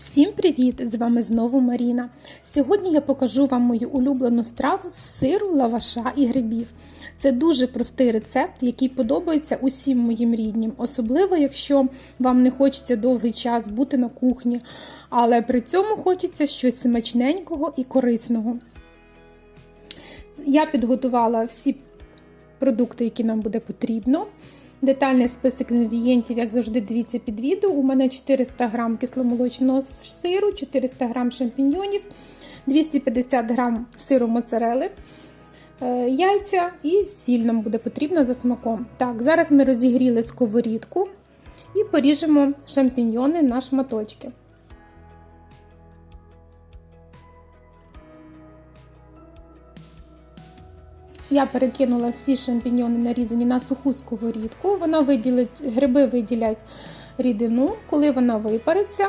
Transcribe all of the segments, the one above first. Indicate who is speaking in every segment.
Speaker 1: Всім привіт! З вами знову Маріна. Сьогодні я покажу вам мою улюблену страву з сиру, лаваша і грибів. Це дуже простий рецепт, який подобається усім моїм ріднім, особливо якщо вам не хочеться довгий час бути на кухні, але при цьому хочеться щось смачненького і корисного. Я підготувала всі продукти, які нам буде потрібно. Детальний список інгредієнтів, як завжди, дивіться під відео. У мене 400 г кисломолочного сиру, 400 г шампіньйонів, 250 г сиру моцарели, е, яйця і сіль нам буде потрібна за смаком. Так, зараз ми розігріли сковорідку і поріжемо шампіньйони на шматочки. Я перекинула всі шампіньони нарізані на суху сковорідку. Вона виділить, гриби виділять рідину. Коли вона випариться,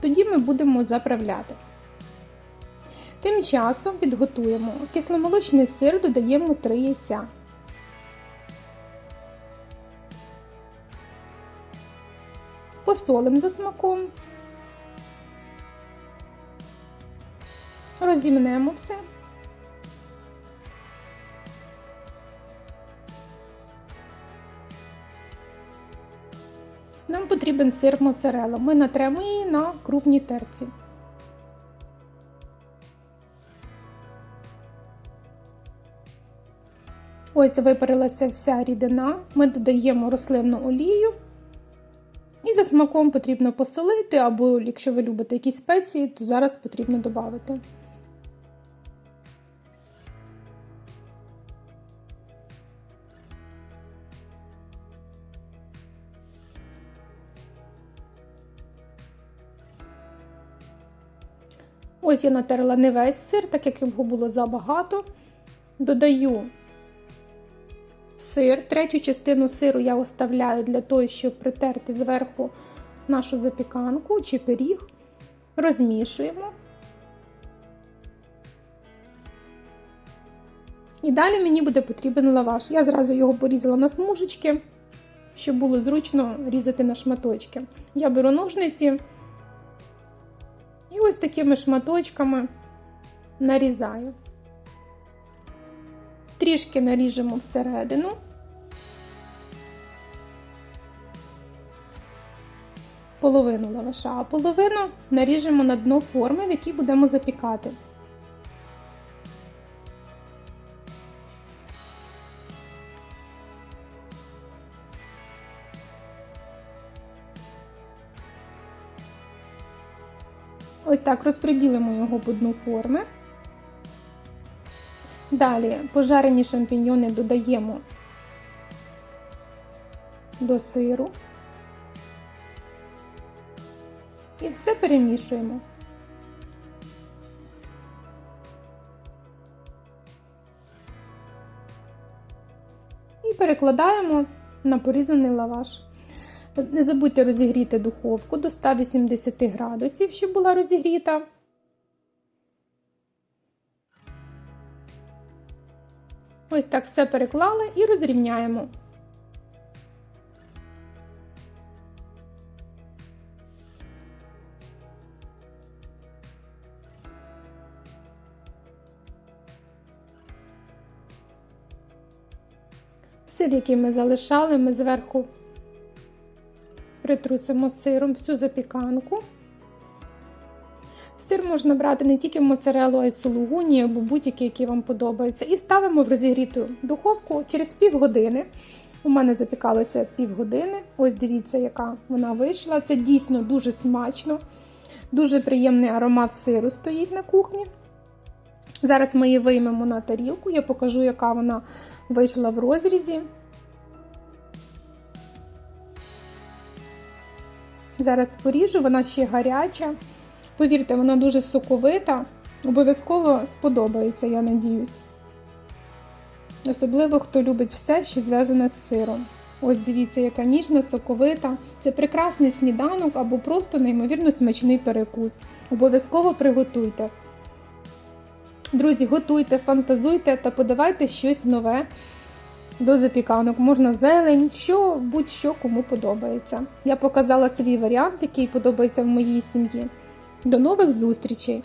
Speaker 1: тоді ми будемо заправляти. Тим часом підготуємо кисломолочний сир, додаємо 3 яйця. Посолимо за смаком. Розімнемо все. Потрібен сир моцарелла. Ми натремо її на крупній терці. Ось випарилася вся рідина. Ми додаємо рослинну олію. І за смаком потрібно посолити, або, якщо ви любите якісь спеції, то зараз потрібно додати. Ось я натерла не весь сир, так як його було забагато. Додаю сир. Третю частину сиру я оставляю для того, щоб притерти зверху нашу запіканку чи пиріг. Розмішуємо. І далі мені буде потрібен лаваш. Я зразу його порізала на смужечки, щоб було зручно різати на шматочки. Я беру ножниці. І ось такими шматочками нарізаю. Трішки наріжемо всередину. Половину лаваша, а половину наріжемо на дно форми, в якій будемо запікати. Ось так розподілимо його по дну форми. Далі пожарені шампіньйони додаємо до сиру і все перемішуємо. І перекладаємо на порізаний лаваш. Не забудьте розігріти духовку до 180 градусів, щоб була розігріта. Ось так все переклали і розрівняємо. Сир, який ми залишали, ми зверху притрусимо сиром всю запіканку. Сир можна брати не тільки моцарелу, а й сулугуні, або будь-який, який вам подобається. І ставимо в розігріту духовку через півгодини. У мене запікалося півгодини. Ось дивіться, яка вона вийшла. Це дійсно дуже смачно, дуже приємний аромат сиру стоїть на кухні. Зараз ми її виймемо на тарілку, я покажу, яка вона вийшла в розрізі. Зараз поріжу, вона ще гаряча. Повірте, вона дуже соковита. Обов'язково сподобається, я надіюсь. Особливо, хто любить все, що зв'язане з сиром. Ось дивіться, яка ніжна, соковита. Це прекрасний сніданок або просто неймовірно смачний перекус. Обов'язково приготуйте. Друзі, готуйте, фантазуйте та подавайте щось нове до запіканок. Можна зелень, що будь-що кому подобається. Я показала свій варіант, який подобається в моїй сім'ї. До нових зустрічей!